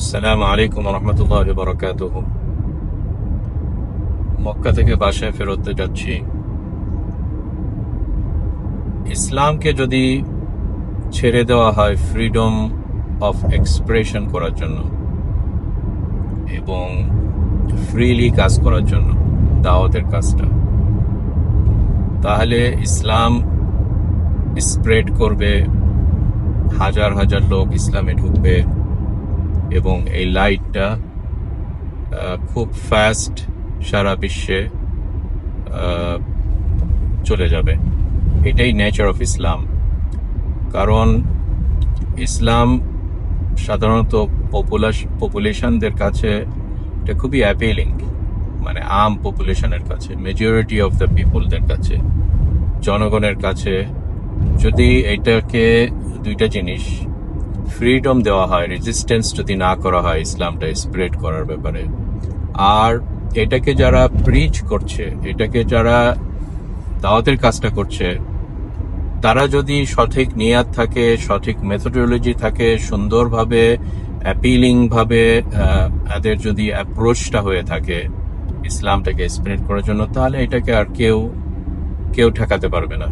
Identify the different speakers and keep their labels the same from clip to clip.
Speaker 1: আসসালামু আলাইকুম রহমতুল্লাহ বরকাত মক্কা থেকে বাসায় ফেরত যাচ্ছি। ইসলামকে যদি ছেড়ে দেওয়া হয় ফ্রিডম অফ এক্সপ্রেশন করার জন্য এবং ফ্রিলি কাজ করার জন্য, দাওয়াতের কাজটা, তাহলে ইসলাম স্প্রেড করবে, হাজার হাজার লোক ইসলামে ঢুকবে। এবং এই লাইটটা খুব ফাস্ট সারা বিশ্বে চলে যাবে। এটাই নেচার অফ ইসলাম কারণ ইসলাম সাধারণত পপুলেশনদের কাছে এটা খুবই অ্যাপিলিং মানে আম পপুলেশনের কাছে মেজরিটি অফ দ্য পিপলদের কাছে, জনগণের কাছে। যদি এটাকে দুইটা জিনিস ফ্রিডম দেওয়া হয় রেজিস্ট্যান্স যদি না করা হয়, ইসলামটা স্প্রেড করার ব্যাপারে। আর এটাকে যারা প্রিচ করছে, এটাকে যারা দাওয়াতের কাজটা করছে, তারা যদি সঠিক নিয়াত থাকে, সঠিক মেথোডোলজি থাকে, সুন্দরভাবে অ্যাপিলিং ভাবে এদের যদি অ্যাপ্রোচটা হয়ে থাকে, ইসলামটাকে স্প্রেড করার জন্য, তাহলে এটাকে আর কেউ কেউ ঠেকাতে পারবে না।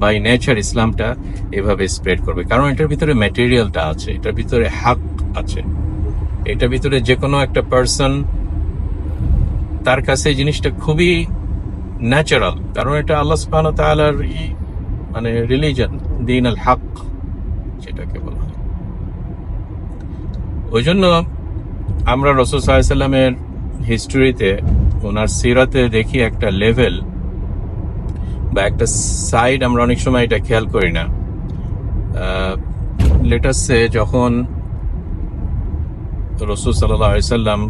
Speaker 1: বাই নেচার ইসলামটা এভাবে স্প্রেড করবে। কারণ এটার ভিতরে ম্যাটেরিয়ালটা আছে, এটার ভিতরে হাক আছে। এটার ভিতরে যে কোনো একটা পার্সন তার কাছে জিনিসটা খুবই ন্যাচারাল কারণ এটা আল্লাহ তাআলার ই মানে রিলিজন দিন আল হাক যেটাকে বলা হয়। ওই জন্য আমরা রসুল সাল্লামের হিস্টোরিতে ওনার সিরাতে দেখি একটা লেভেল বা একটা সাইড আমরা অনেক সময় এটা খেয়াল করি না। লেটাসে যখন রসুল সাল্লাম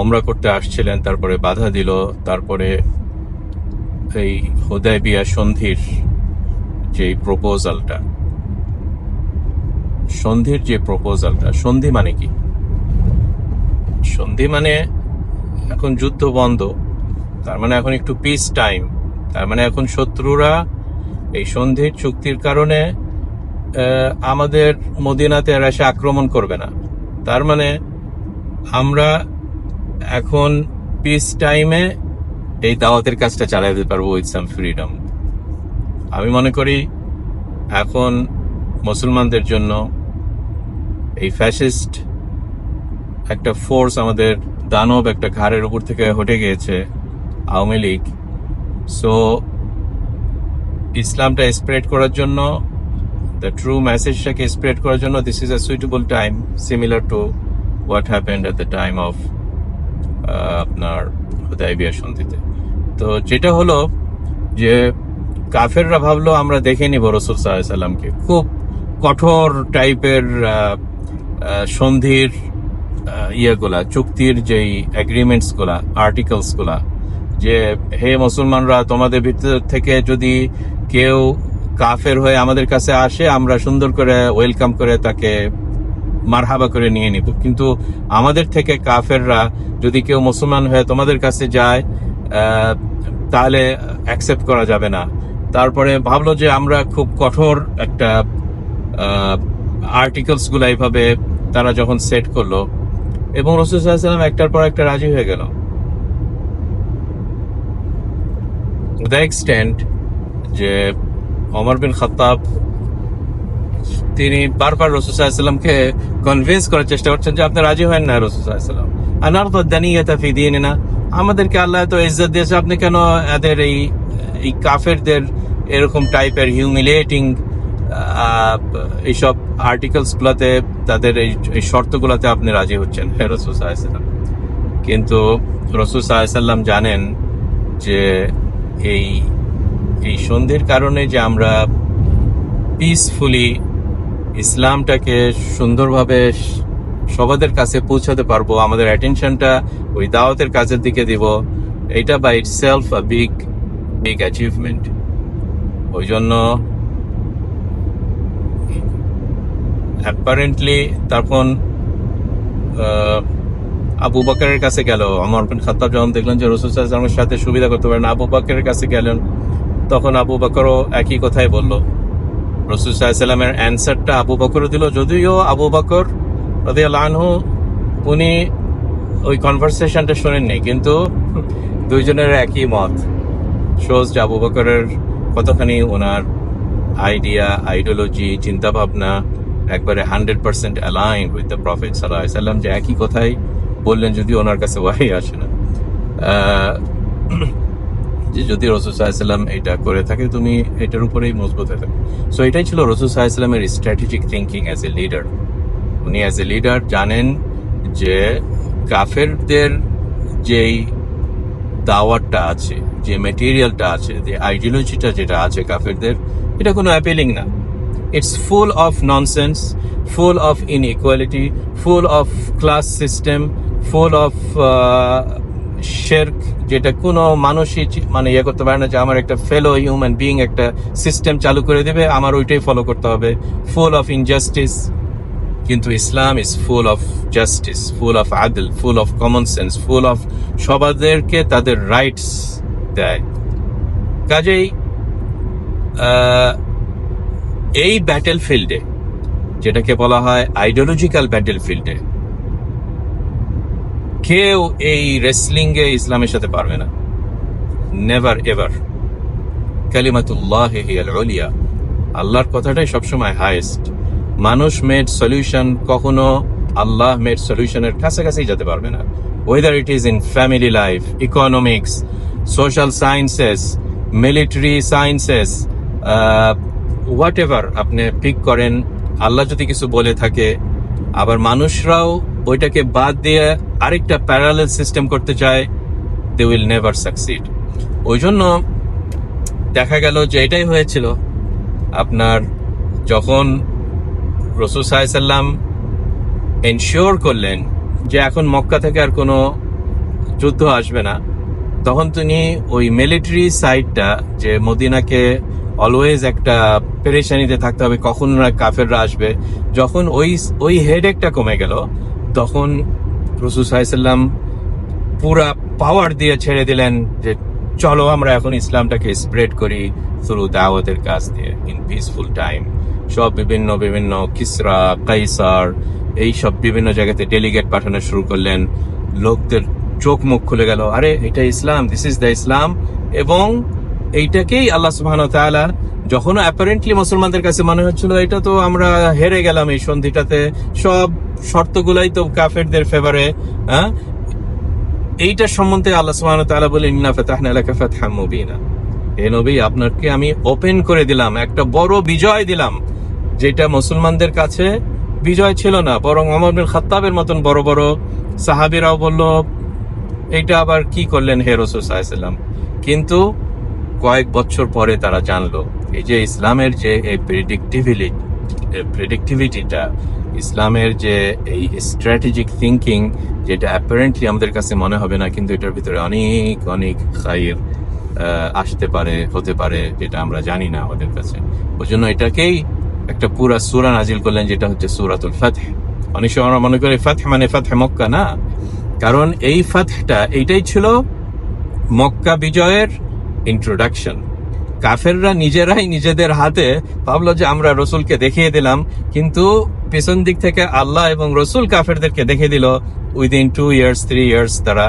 Speaker 1: ওমরা করতে আসছিলেন, তারপরে বাধা দিল, তারপরে এই হোদায় বিয়া সন্ধির যে প্রপোজালটা সন্ধির যে প্রপোজালটা সন্ধি মানে কি? সন্ধি মানে এখন যুদ্ধ বন্ধ, তার মানে এখন একটু পিস টাইম তার মানে এখন শত্রুরা এই সন্ধির চুক্তির কারণে আমাদের মদিনাতে আর এসে আক্রমণ করবে না। তার মানে আমরা এখন পিস টাইমে এই দাওয়াতের কাজটা চালাই দিতে পারব উইথ সাম ফ্রিডম আমি মনে করি এখন মুসলমানদের জন্য এই ফ্যাসিস্ট একটা ফোর্স আমাদের দানব একটা ঘাড়ের উপর থেকে হটে গিয়েছে, আওয়ামী লীগ। সো ইসলামটা স্প্রেড করার জন্য দ্য ট্রু মেসেজটাকে স্প্রেড করার জন্য this is a suitable time similar to what happened at the time of আপনার হুদাইবিয়া সন্ধিতে। তো যেটা হলো যে, কাফেররা ভাবলো, আমরা দেখে নিব রসুল সাল্লামকে। খুব কঠোর টাইপের সন্ধির ইয়েগুলা, চুক্তির যেই এগ্রিমেন্টসগুলা আর্টিকেলসগুলা যে, হে মুসলমানরা, তোমাদের ভিতর থেকে যদি কেউ কাফের হয়ে আমাদের কাছে আসে, আমরা সুন্দর করে ওয়েলকাম করে তাকে মারহাবা করে নিয়ে নিব। কিন্তু আমাদের থেকে কাফেররা যদি কেউ মুসলমান হয়ে তোমাদের কাছে যায় তাহলে অ্যাকসেপ্ট করা যাবে না। তারপরে ভাবলো যে আমরা খুব কঠোর একটা আর্টিকেলসগুলা এইভাবে তারা যখন সেট করল, এবং রসুলাম একটার পর একটা রাজি হয়ে গেল। দ্য এক্সটেন্ট যে অমর বিন খত্তাব তিনি বারবার রসুলামকে কনভিন্স করার চেষ্টা করছেন যে আপনি রাজি হন না রসুলাম আনার তো দানিয়াতা ফি দিন না আমাদেরকে আল্লাহ তো ইজ্জত দিয়েছে, আপনি কেন এদের এই এই কাফেরদের এরকম টাইপের হিউমিলিয়েটিং এইসব আর্টিকেলস গুলাতে, তাদের এই শর্তগুলোতে আপনি রাজি হচ্ছেন রসুল সাল্লাম কিন্তু রসুল সাল্লাম জানেন যে এই এই সন্ধির কারণে যে আমরা পিসফুলি ইসলামটাকে সুন্দরভাবে সবাদের কাছে পৌঁছাতে পারব, আমাদের অ্যাটেনশনটা ওই দাওয়াতের কাজের দিকে দিব, এটা by itself a big big achievement ওই জন্য অ্যাপারেন্টলি তখন আবু বাকারের কাছে গেল। আমার বিন খাত্তাব যখন দেখলেন যে রসুল সাল্লামের সাথে সুবিধা করতে পারেন, আবু বাকারের কাছে গেলেন। তখন আবু বাকরও একই কথাই বলল। রসুল সাল্লামের অ্যান্সারটা আবু বকর দিল। যদিও আবু বকর আনহু, উনি ওই কনভারসেশনটা শোনেননি, কিন্তু দুইজনের একই মত। সোজ আবু বকরের কতখানি ওনার আইডিয়া আইডিওলজি চিন্তা ভাবনা একবারে hundred percent align with the prophet সাল্লাহ সাল্লাম যে একই কথাই বললেন যদি ওনার কাছে ওয়াহি আসে না। যে যদি রসুল সাল্লাম এটা করে থাকে, তুমি এটার উপরেই মজবুত হয়ে থাকো সো এটাই ছিল রসুল সাল্লামের strategic thinking as a leader উনি অ্যাজ এ লিডার জানেন যে কাফেরদের যেই দাওয়াতটা আছে, যে মেটেরিয়ালটা আছে, যে আইডিওলজিটা যেটা আছে কাফেরদের, এটা কোনো অ্যাপিলিং না। It's full of nonsense full of inequality full of class system full of শেরক যেটা কোনো মানুষই মানে ইয়ে করতে পারে না যে আমার একটা ফেলো হিউম্যান বিইং একটা সিস্টেম চালু করে দেবে, আমার ওইটাই ফলো করতে হবে। ফুল অফ ইনজাস্টিস কিন্তু Islam is full of justice full of আদল full of common sense full of সবাদেরকে তাদের রাইটস দেয়। কাজেই এই ব্যাটেল ফিল্ডে যেটাকে বলা হয় আইডিওলজিক্যাল ব্যাটেল ফিল্ডে কেউ এই রেসলিং এ ইসলামের সাথে পারবে না। নেভার এভার কালিমাতুল্লাহ উলিয়া। আল্লাহর কথাটাই সবসময় হাইয়েস্ট মানুষ মেড সলিউশন কখনো আল্লাহ মেড সলিউশনের কাছাকাছি যেতে পারবে না। Whether it is in family life economics social sciences military sciences whatever আপনি পিক করেন, আল্লাহ যদি কিছু বলে থাকে, আবার মানুষরাও ওইটাকে বাদ দিয়ে আরেকটা প্যারালেল সিস্টেম করতে চায় দে উইল নেভার সাকসিড ওই জন্য দেখা গেল যে এটাই হয়েছিল। আপনার যখন রসুল সাল্লাম এনশিওর করলেন যে এখন মক্কা থেকে আর কোনো যুদ্ধ আসবে না, তখন তিনি ওই মিলিটারি সাইডটা যে মদিনাকে অলওয়েজ একটা পেরেশানিতে থাকতে হবে, কখন কাফেররা আসবে, যখন ওই ওই হেডেকটা কমে গেল তখন রসুল সাল্লাম পুরা পাওয়ার দিয়ে ছেড়ে দিলেন যে, চলো আমরা এখন ইসলামটাকে স্প্রেড করি থ্রু দাওয়াতের কাজ দিয়ে ইন পিসফুল টাইম সব বিভিন্ন বিভিন্ন কিসরা, কাইসার, এই সব বিভিন্ন জায়গাতে ডেলিগেট পাঠানো শুরু করলেন। লোকদের চোখ মুখ খুলে গেল, আরে, এটা Islam this is the Islam এবং এইটাকেই আল্লাহ সুবহান তাআলা যখন অ্যাপারেন্টলি মুসলমানদের কাছে মনে হচ্ছিল এটা তো আমরা হেরে গেলাম এই সন্ধিটাতে, সব শর্তগুলাই তো কাফেরদের ফেভারে হ্যাঁ? এইটার সম্বন্ধে আল্লাহ সুবহানাহু ওয়া তাআলা বলেন, ইন্না ফাতাহনা লাকা ফাতহাম মুবিনা। হে নবী, আপনাকে আমি ওপেন করে দিলাম, একটা বড় বিজয় দিলাম, যেটা মুসলমানদের কাছে বিজয় ছিল না, বরং ওমর বিন মতন বড় বড় সাহাবীরাও বলল, এইটা আবার কি করলেন হে রাসূল আলাইহি কিন্তু কয়েক বছর পরে তারা জানলো এই যে ইসলামের যে এই প্রেডিক্টিভিটি প্রেডিক্টিভিটিটা ইসলামের যে এই স্ট্র্যাটেজিক থিঙ্কিং যেটা অ্যাপারেন্টলি আমাদের কাছে মনে হবে না, কিন্তু এটার ভিতরে অনেক অনেক খাইর আসতে পারে, হতে পারে, যেটা আমরা জানি না আমাদের কাছে। ওই জন্য এটাকেই একটা পুরা সুরা নাজিল করলেন, যেটা হচ্ছে সুরাতুল ফাতহ। অনেক সময় আমরা মনে করি ফাতহ মানে ফাতহ মক্কা না। কারণ এই ফাতহটা, এইটাই ছিল মক্কা বিজয়ের ইন্ট্রোডাকশন কাফেররা নিজেরাই নিজেদের হাতে ভাবলো যে আমরা রসুলকে দেখিয়ে দিলাম, কিন্তু পেছন দিক থেকে আল্লাহ এবং রসুল কাফেরদেরকে দেখিয়ে দিল within two years three years তারা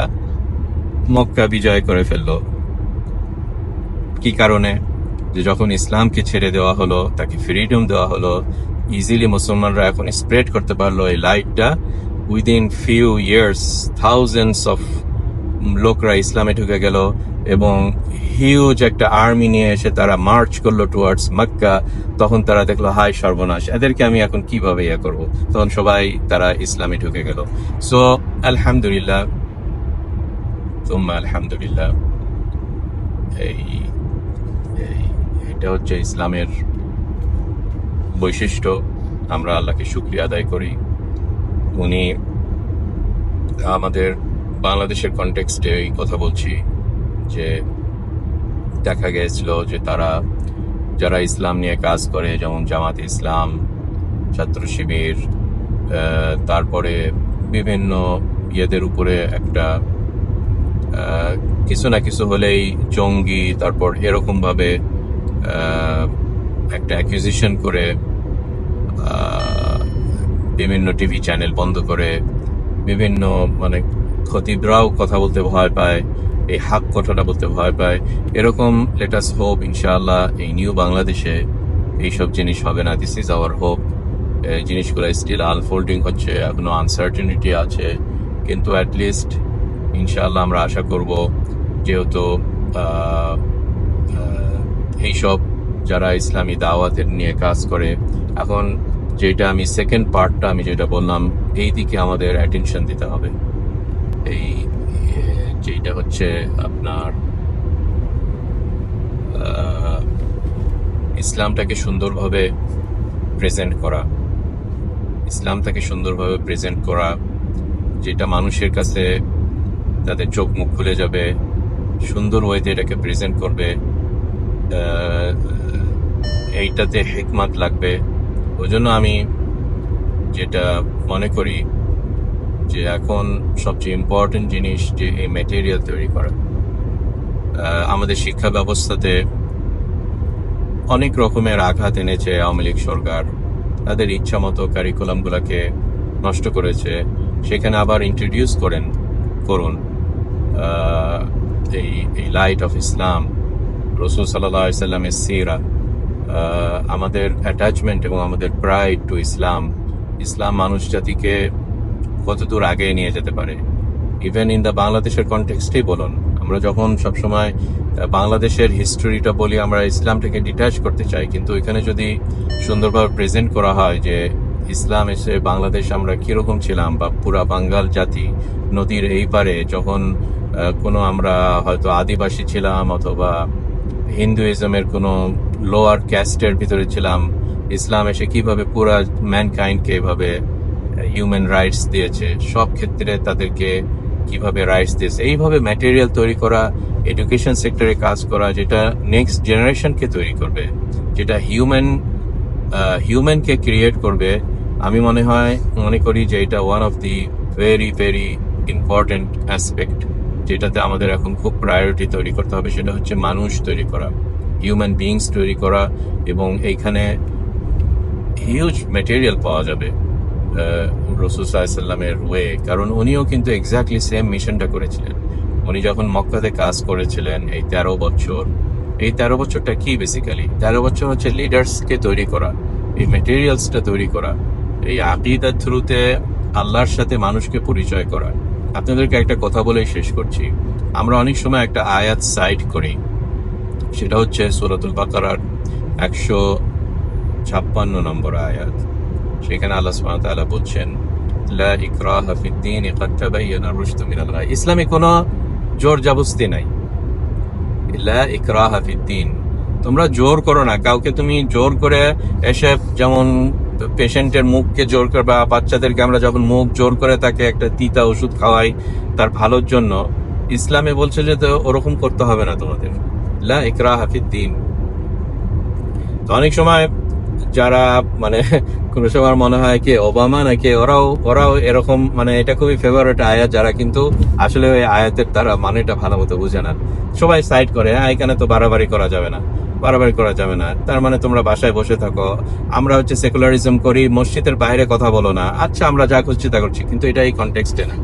Speaker 1: মক্কা বিজয় করে ফেলল। কি কারণে? যে যখন ইসলামকে ছেড়ে দেওয়া হলো, তাকে ফ্রিডম দেওয়া হলো ইজিলি মুসলমানরা এখন স্প্রেড করতে পারল এই লাইটটা within few years thousands of লোকরা ইসলামে ঢুকে গেল এবং হিউজ একটা আর্মি নিয়ে এসে তারা মার্চ করল টুয়ার্ডস মক্কা তখন তারা দেখল হাই সর্বনাশ, এদেরকে আমি এখন কীভাবে ইয়ে করব? তখন সবাই তারা ইসলামে ঢুকে গেল। সো আলহামদুলিল্লাহ তুম্মা আলহামদুলিল্লাহ, এই- এটা হচ্ছে ইসলামের বৈশিষ্ট্য। আমরা আল্লাহকে শুক্রিয়া আদায় করি। উনি আমাদের বাংলাদেশের কনটেক্সটে এই কথা বলছি যে দেখা গিয়েছিল যে তারা, যারা ইসলাম নিয়ে কাজ করে, যেমন জামাত ইসলাম, ছাত্র শিবির তারপরে বিভিন্ন ইয়েদের উপরে একটা কিছু না কিছু হলেই জঙ্গি, তারপর এরকমভাবে একটা অ্যাকুইজিশন করে বিভিন্ন টিভি চ্যানেল বন্ধ করে, বিভিন্ন মানে খতিবরাও কথা বলতে ভয় পায়। এই হাক কথাটা বলতে ভয় পায়। এরকম লেটাস হোপ ইনশাআল্লাহ, এই নিউ বাংলাদেশে এইসব জিনিস হবে না। দিস ইজ আওয়ার হোপ জিনিসগুলো স্টিল আনফোল্ডিং হচ্ছে, এখনও আনসার্টেনিটি আছে। কিন্তু অ্যাটলিস্ট ইনশাআল্লাহ, আমরা আশা করব যেহেতু এইসব যারা ইসলামী দাওয়াতের নিয়ে কাজ করে, এখন যেটা আমি সেকেন্ড পার্টটা আমি যেটা বললাম, এই দিকে আমাদের অ্যাটেনশন দিতে হবে। এই এ, যেটা হচ্ছে আপনার ইসলামটাকে সুন্দরভাবে প্রেজেন্ট করা। ইসলামটাকে সুন্দরভাবে প্রেজেন্ট করা যেটা মানুষের কাছে তাদের চোখ মুখ খুলে যাবে সুন্দর ওয়েতে এটাকে প্রেজেন্ট করবে এইটাতে হেকমাত লাগবে। ওই জন্য আমি যেটা মনে করি যে এখন সবচেয়ে ইম্পর্টেন্ট জিনিস যে এই ম্যাটেরিয়াল তৈরি করা। আমাদের শিক্ষা ব্যবস্থাতে অনেক রকমের আঘাত এনেছে আওয়ামী লীগ সরকার। তাদের ইচ্ছা মতো কারিকুলামগুলোকে নষ্ট করেছে। সেখানে আবার ইন্ট্রোডিউস করেন, করুন। এই এই লাইট অফ ইসলাম রসুল সাল্লাহ সাল্লামের সিরা আমাদের অ্যাটাচমেন্ট এবং আমাদের প্রাইড টু ইসলাম ইসলাম মানুষ জাতিকে কতদূর আগে নিয়ে যেতে পারে? ইভেন ইন দ্য বাংলাদেশের কনটেক্সটেই বলুন, আমরা যখন সবসময় বাংলাদেশের হিস্টোরিটা বলি, আমরা ইসলামটাকে ডিটাচ করতে চাই, কিন্তু এখানে যদি সুন্দরভাবে প্রেজেন্ট করা হয় যে, ইসলাম এসে বাংলাদেশ আমরা কীরকম ছিলাম বা পুরা বাঙ্গাল জাতি নদীর এই পারে যখন কোনো আমরা হয়তো আদিবাসী ছিলাম অথবা হিন্দুইজমের কোনো লোয়ার ক্যাস্টের ভিতরে ছিলাম, ইসলাম এসে কীভাবে পুরা ম্যানকাইন্ডকে এভাবে হিউম্যান রাইটস দিয়েছে, সব ক্ষেত্রে তাদেরকে কীভাবে রাইটস দিয়েছে, এইভাবে ম্যাটেরিয়াল তৈরি করা এডুকেশন সেক্টরে কাজ করা, যেটা নেক্সট জেনারেশনকে তৈরি করবে, যেটা হিউম্যান হিউম্যানকে ক্রিয়েট করবে, আমি মনে হয়, মনে করি যে এটা one of the very very important aspect যেটাতে আমাদের এখন খুব প্রায়োরিটি তৈরি করতে হবে, সেটা হচ্ছে মানুষ তৈরি করা হিউম্যান বিংস তৈরি করা, এবং এইখানে হিউজ মেটেরিয়াল পাওয়া যাবে। রসুল সাল্লামের ওয়ে কারণ উনিও কিন্তু এক্স্যাক্টলি সেম মিশনটা করেছিলেন। উনি যখন মক্কাতে কাজ করেছিলেন এই তেরো বছর, এই তেরো বছরটা কি বেসিক্যালি তেরো বছর হচ্ছে লিডার্সকে তৈরি করা, এই মেটেরিয়ালসটা তৈরি করা, এই আকিদার থ্রুতে আল্লাহর সাথে মানুষকে পরিচয় করা। আপনাদেরকে একটা কথা বলেই শেষ করছি। আমরা অনেক সময় একটা আয়াত সাইড করি, সেটা হচ্ছে সুরাতুল বাকারার একশো ছাপ্পান্ন নম্বর আয়াত। সেখানে আল্লাহ সুবহানাহু ওয়া তাআলা বলছেন, লা ইকরাহা ফিদ-দীন ক্বাদ তাবায়্যানা রুশদু মিনাল গায় ইসলামে কোনো জোর জবরদস্তি নাই। লা ইকরাহা ফিদ-দীন তোমরা জোর করো না। কাউকে তুমি জোর করে এসে যেমন পেশেন্টের মুখকে জোর করে বা বাচ্চাদেরকে আমরা যখন মুখ জোর করে তাকে একটা তিতা ওষুধ খাওয়াই তার ভালোর জন্য, ইসলামে বলছে যে তো ওরকম করতে হবে না তোমাদের। লা ইকরাহা ফিদ-দীন তো অনেক সময় যারা মানে কোনো সময় মনে হয় কি ওবামা নাকি ওরাও ওরাও এরকম মানে এটা খুবই ফেভারিট আয়াত যারা কিন্তু আসলে ওই আয়াতের দ্বারা মানেটা ভালো মতো বুঝে না। সবাই সাইড করে হ্যাঁ এখানে তো বাড়াবাড়ি করা যাবে না, বাড়াবাড়ি করা যাবে না। তার মানে তোমরা বাসায় বসে থাকো, আমরা হচ্ছে সেকুলারিজম করি, মসজিদের বাইরে কথা বলো না। আচ্ছা আমরা যা করছি তা করছি। কিন্তু এটা এই কনটেক্সটে না।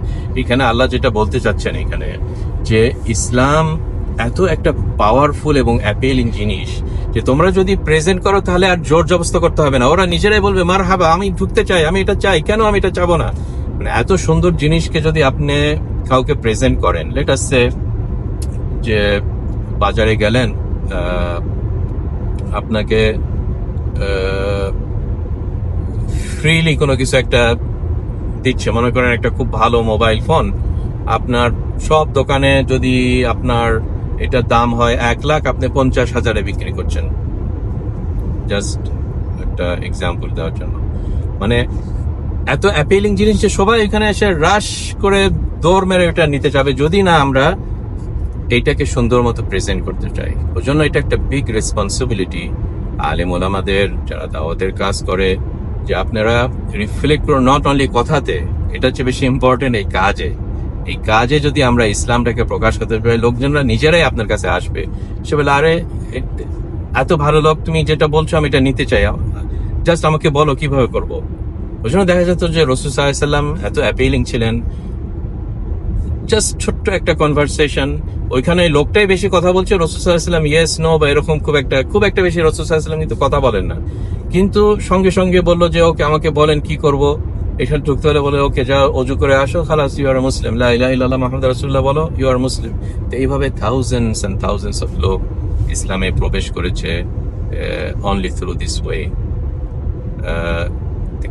Speaker 1: এখানে আল্লাহ যেটা বলতে চাচ্ছেন এখানে যে ইসলাম এত একটা পাওয়ারফুল এবং অ্যাপিলিং জিনিস যে তোমরা যদি প্রেজেন্ট করো, তাহলে আর জোর জবস্ত করতে হবে না। ওরা নিজেরাই বলবে মার হাবা আমি ঢুকতে চাই, আমি এটা চাই, কেন আমি এটা চাবো না? মানে এত সুন্দর জিনিসকে যদি আপনি কাউকে প্রেজেন্ট করেন লেট আসছে যে বাজারে গেলেন আপনাকে ফ্রিলি কোনো কিছু একটা দিচ্ছে, মনে করেন একটা খুব ভালো মোবাইল ফোন আপনার সব দোকানে যদি আপনার এটার দাম হয় এক লাখ, আপনি পঞ্চাশ হাজারে বিক্রি করছেন। জাস্ট একটা এক্সাম্পল দেওয়ার জন্য। মানে এত অ্যাপিলিং জিনিস যে সবাই এখানে এসে রাশ করে দৌড় মেরে এটা নিতে যাবে। যদি না আমরা এইটাকে সুন্দর মতো প্রেজেন্ট করতে চাই। ওই জন্য এটা একটা বিগ রেসপন্সিবিলিটি আলেম ওলামাদের, যারা দাওয়াতের কাজ করে, যে আপনারা রিফ্লেক্ট করুন নট অনলি কথাতে এটা হচ্ছে বেশি ইম্পর্টেন্ট এই কাজে। এই কাজে যদি আমরা ইসলামটাকে প্রকাশ করতে পারি, লোকজনরা নিজেরাই আপনার কাছে আসবে। সে বলে, আরে এত ভালো লোক, তুমি যেটা বলছো আমি এটা নিতে চাই। জাস্ট আমাকে বলো কীভাবে করব? ওই জন্য দেখা যেত যে রসুল সাল্লাম এত অ্যাপিলিং ছিলেন। জাস্ট ছোট্ট একটা কনভারসেশন ওইখানে লোকটাই বেশি কথা বলছে, রসুল সাল্লাম ইয়েস নো বা এরকম খুব একটা খুব একটা বেশি রসুল সাল্লাম কিন্তু কথা বলেন না। কিন্তু সঙ্গে সঙ্গে বলল যে, ওকে, আমাকে বলেন কি করব? এখানে ঢুকতে হলে বলে, ওকে যা অজু করে আসো। খালাস ইউ আর মুসলিম লা ইলাহা ইল্লাল্লাহ মুহাম্মদ বলো ইউ আর মুসলিম তো এইভাবে থাউজেন্ডস এন্ড থাউজেন্ডস অফ লোক ইসলামে প্রবেশ করেছে only through this way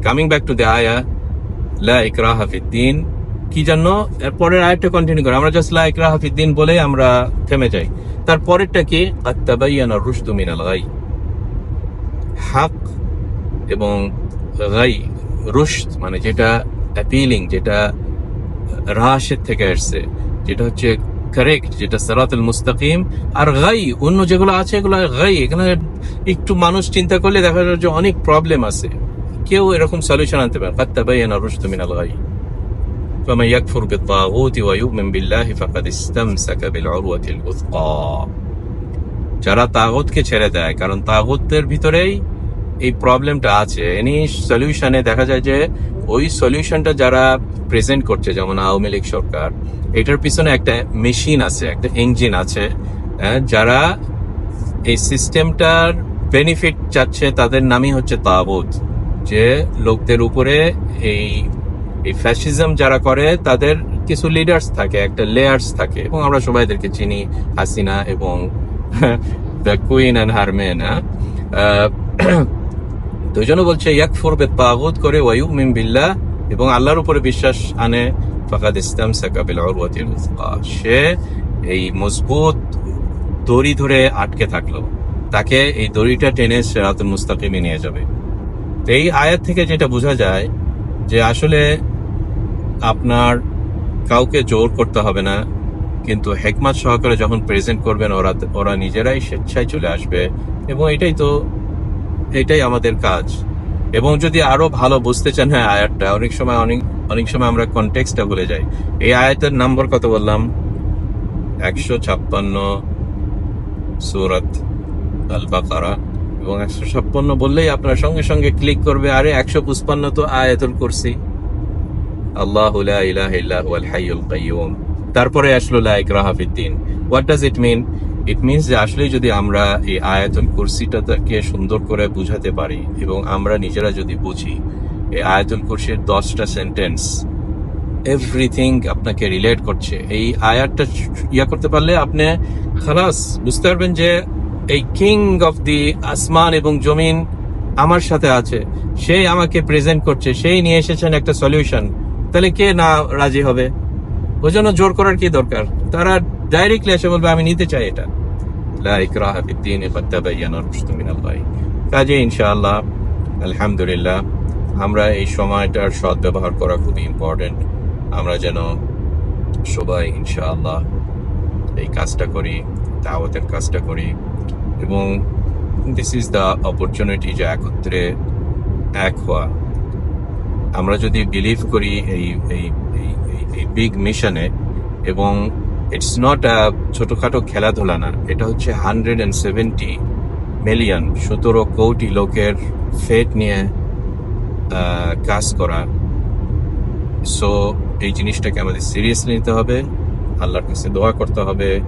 Speaker 1: coming back to the আয়া লা ইকরাহা ফিদ্দিন কি জন্য এরপরের আয়াতটা কন্টিনিউ করে। আমরা জাস্ট লা ইকরাহা ফিদ্দিন বলে আমরা থেমে যাই। তারপরেরটা কি? কাদ তাবাইয়ানা রুশদু মিনাল গাই। হক এবং গাই রুশদ মানে যেটা অ্যাপিলিং যেটা রাশের থেকে আসছে যেটা হচ্ছে কারেক্ট যেটা সারাতুল মুস্তাকিম আর গাই অন্য যেগুলো আছে এগুলো গাই এখানে একটু মানুষ চিন্তা করলে দেখা যায় যে অনেক প্রবলেম আছে কেউ এরকম সলিউশন আনতে পারে قد تبين الرشد من الغي فمن يكفر بالطاغوت ويؤمن بالله فقد استمسك بالعروة الوثقى যারা তাগতকে ছেড়ে দেয় কারণ তাগতের ভিতরেই এই প্রবলেমটা আছে। এনি সলিউশনে দেখা যায় যে ওই সলিউশনটা যারা প্রেজেন্ট করছে যেমন আওয়ামী লীগ সরকার এটার পিছনে একটা মেশিন আছে একটা ইঞ্জিন আছে আহ, যারা এই সিস্টেমটার বেনিফিট চাচ্ছে তাদের নামই হচ্ছে তাবুত যে লোকদের উপরে এই এই ফ্যাসিজম যারা করে তাদের কিছু লিডার্স থাকে একটা লেয়ার্স থাকে এবং আমরা সবাই এদেরকে চিনি হাসিনা এবং দ্য কুইন অ্যান্ড হারমেন তো বলছে ইয়াক ফোরবে তাগুত করে ওয়ায়ু মিম বিল্লাহ এবং আল্লাহর উপরে বিশ্বাস আনে, ফাকাদ ইসলাম সাকাবিল সে এই মজবুত দড়ি ধরে আটকে থাকল। তাকে এই দড়িটা টেনে সেরাতুল মুস্তাকিমে নিয়ে যাবে। তো এই আয়াত থেকে যেটা বোঝা যায় যে আসলে আপনার কাউকে জোর করতে হবে না, কিন্তু হেকমাত সহকারে যখন প্রেজেন্ট করবেন, ওরা ওরা নিজেরাই স্বেচ্ছায় চলে আসবে। এবং এটাই তো এটাই আমাদের কাজ। এবং যদি আরও ভালো বুঝতে চান হ্যাঁ আয়াতটা, অনেক সময় অনেক অনেক সময় আমরা কনটেক্সটটা ভুলে যাই। এই আয়াতের নাম্বার কত বললাম? একশো ছাপ্পান্ন, সুরত আল এবং একশো ছাপ্পান্ন বললেই আপনার সঙ্গে সঙ্গে ক্লিক করবে, আরে একশো পুষ্পান্ন তো আয়াতুল কুরসি। আল্লাহ ইলাহা ইল্লা হুয়াল হাইয়ুল কাইয়ুম। তারপরে আসলো লা ইকরাহা ফিদ্দিন। What does it mean it means যে আসলে যদি আমরা এই আয়াতুল কুরসিটাকে সুন্দর করে বুঝাতে পারি এবং আমরা নিজেরা যদি বুঝি, এই আয়াতুল কুরসির দশটা সেন্টেন্স এভরিথিং আপনাকে রিলেট করছে। এই আয়াতটা ইয়া করতে পারলে আপনি খালাস বুঝতে পারবেন যে এই কিং অফ দি আসমান এবং জমিন আমার সাথে আছে। সেই আমাকে প্রেজেন্ট করছে, সেই নিয়ে এসেছেন একটা সলিউশন তাহলে কে না রাজি হবে? ওই জন্য জোর করার কি দরকার? তারা ডাইরেক্টলি এসে বলবে, আমি নিতে চাই এটা। কাজে ইনশাআল্লাহ, আলহামদুলিল্লাহ, আমরা এই সময়টার সদ্ব্যবহার করা খুবই ইম্পর্টেন্ট আমরা যেন সবাই ইনশাআল্লাহ এই কাজটা করি, দাওয়াতের কাজটা করি এবং দিস ইজ দ্য অপরচুনিটি যে একত্রে এক হওয়া। আমরা যদি বিলিভ করি এই এই এই বিগ মিশনে এবং ইটস নট আ ছোটখাটো খেলাধুলা না। এটা হচ্ছে হান্ড্রেড অ্যান্ড সেভেন্টি মিলিয়ন সতেরো কোটি লোকের ফেট নিয়ে কাজ করা। সো এই জিনিসটাকে আমাদের সিরিয়াসলি নিতে হবে। আল্লাহর কাছে দোয়া করতে হবে।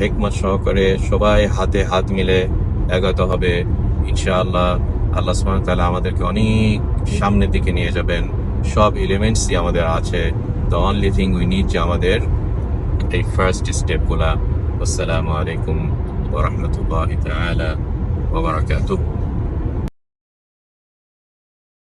Speaker 1: হেকমত সহকারে সবাই হাতে হাত মিলে এগোতে হবে। ইনশাআল্লাহ আল্লাহ তাআলা আমাদেরকে অনেক সামনের দিকে নিয়ে যাবেন। সব এলিমেন্টসই আমাদের আছে। The only thing we need যে আমাদের the first step. Wassalamu alaikum wa rahmatullahi ta'ala wa barakatuh.